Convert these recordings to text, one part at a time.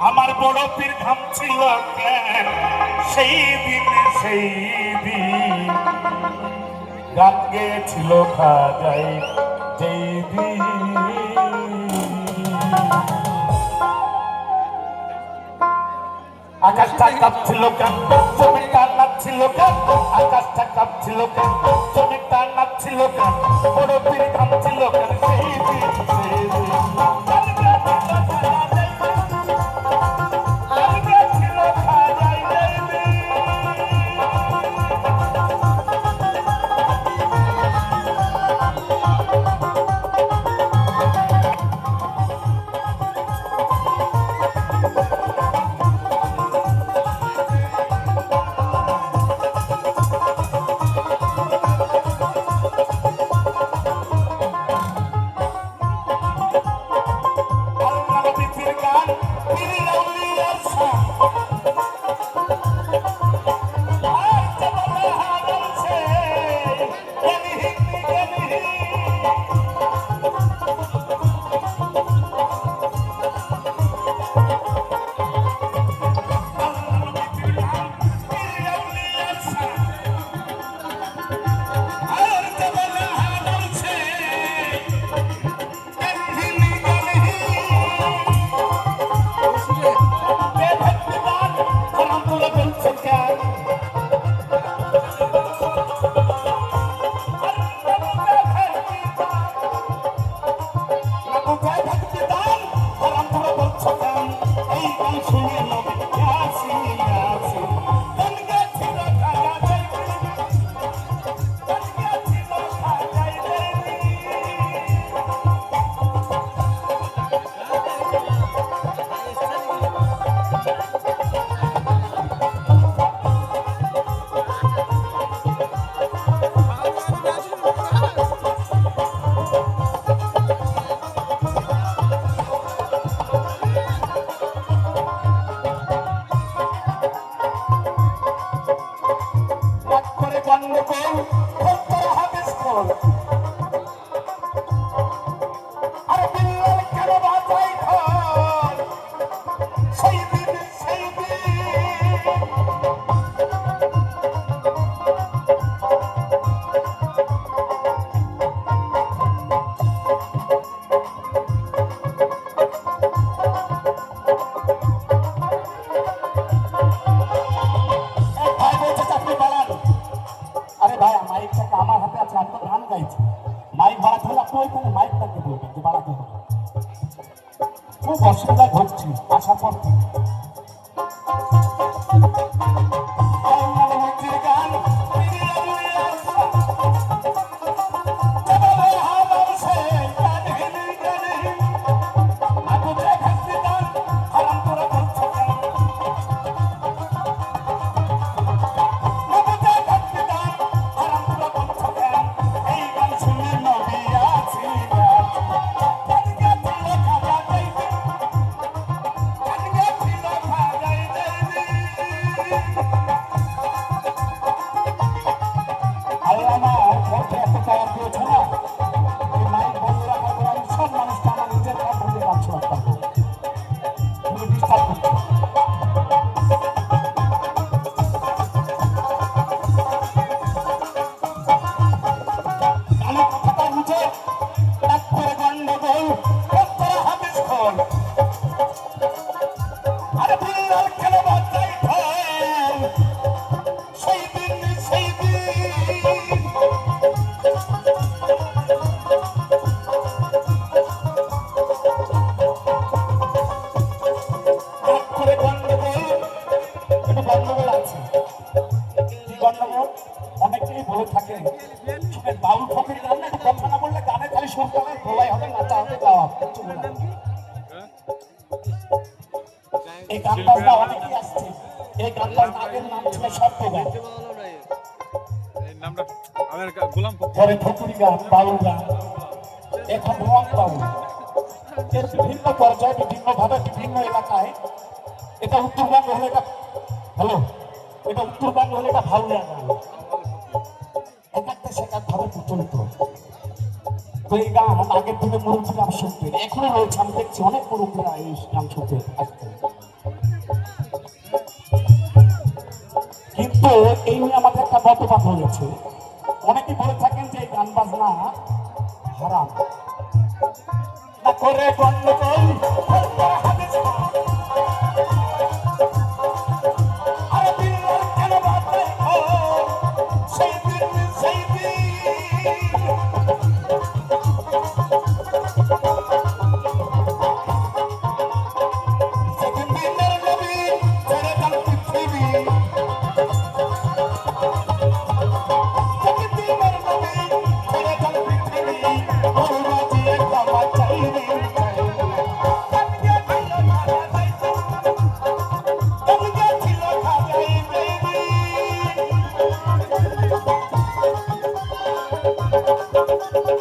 আমার বড় পীর ঘামছিল কেন সেই দিন সেই দিন। গান গেছিল খাজাই, যেই দিন। আকাশটা কাঁপছিল কেন? জমিটা নাচছিল কেন? আকাশটা কাঁপছিল কেন? জমিটা নাচছিল কেন? বড় পীর ঘামছিল কেন? সেই দিন সেই দিন। রাগ করে ভোগ করে মাইক বাড়াতে হলে আপনি ওইখানে থাকতে বলবেন যে বাড়াতে হবে। খুব অসুবিধায় ভুগছি আসার পর এই গান বাজনা নাম ছিল সত্য গান এই নামটা আমার গোলাম ফকির। পরে ফকুরি গান বাউল গান এখন রং বাউল। এর বিভিন্ন পর্যায়ে বিভিন্ন বিভিন্ন এলাকায় এটা উত্তরবঙ্গ হলে এটা হ্যালো? এটা উত্তরবঙ্গ হলে এটা ভাউলিয়া গান এক একটা সেখান ভাবে প্রচলিত। তো তো এই গান আগের দিনে মুরব্বী গান শুনতেন এখনও রয়েছে আমি দেখছি অনেক মুরব্বীরা এই গান শুনতে আসতেন কিন্তু এই নিয়ে আমাদের একটা মতবাদ হয়েছে অনেকে বলে থাকেন যে গান বাজনা হারাম। করে গন্ডগোল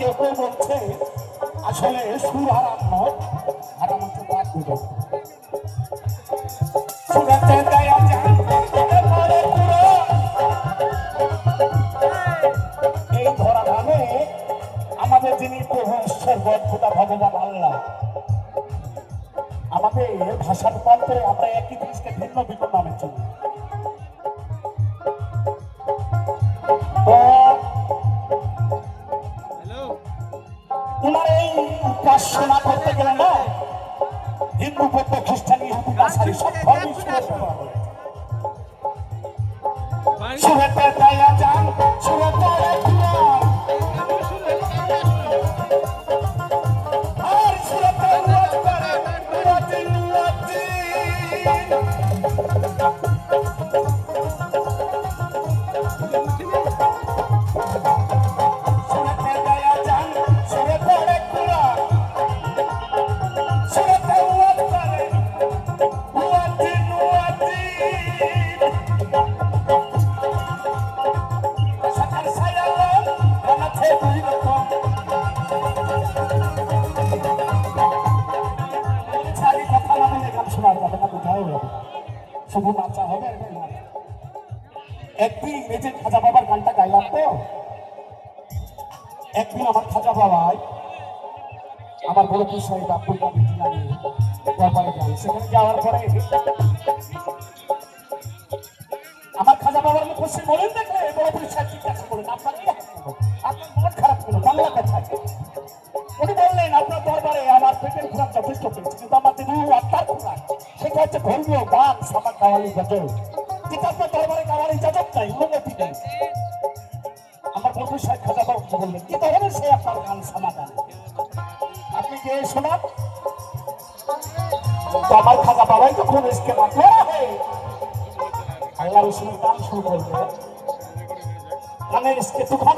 কেউ কেউ বলছে আসলে সুর হারাম নয় হারাম হচ্ছে বাদ আমাদের যিনি প্রভু ঈশ্বর খোদা ভগবান আল্লাহ, আমাদের ভাষা রূপান্তরে আমরা একই জিনিসকে ভিন্ন ভিন্ন নামে চিনি উপাসনা করতে গেলে না হিন্দু বৌদ্ধ খ্রিস্টান ইহুদি নাসারি সব ধর্ম ব্যবহার করে। যান শুধু বাচ্চা হবে। খাজা বাবার গানটা গাইলাম তো একদিন আমার আমার বড় পীর সাহেব আব্দুল কাদের জিলানী দরবারে যান সেখানে যাওয়ার পরে আমার খাজা বাবার মুখ সে বলেন দেখলে বড় পীর জিজ্ঞাসা করেন আপনার কি আপনার মন খারাপ ছিল বাংলা কথায় উনি বললেন, আপনার দরবারে আমার পেটের খোরাক যথেষ্ট পেয়েছে কিন্তু আমার রুহ আত্মার খোরাক, সেটা হচ্ছে ধর্মীয় গান সামা কাওয়ালি গজল। যেটা আপনার দরবারে গাওয়ার ইজাজত নাই, অনুমতি নেই। আমার বন্ধু সাহেব খাজা বাবু বললেন, কি ধরনের সে আপনার গান সমাধান আপনি যে শোনান। আমার খাজা বাবাই যখন এসকে মাঠে আল্লাহ রসুলের গান শুরু করবে গানের এসকে তুফান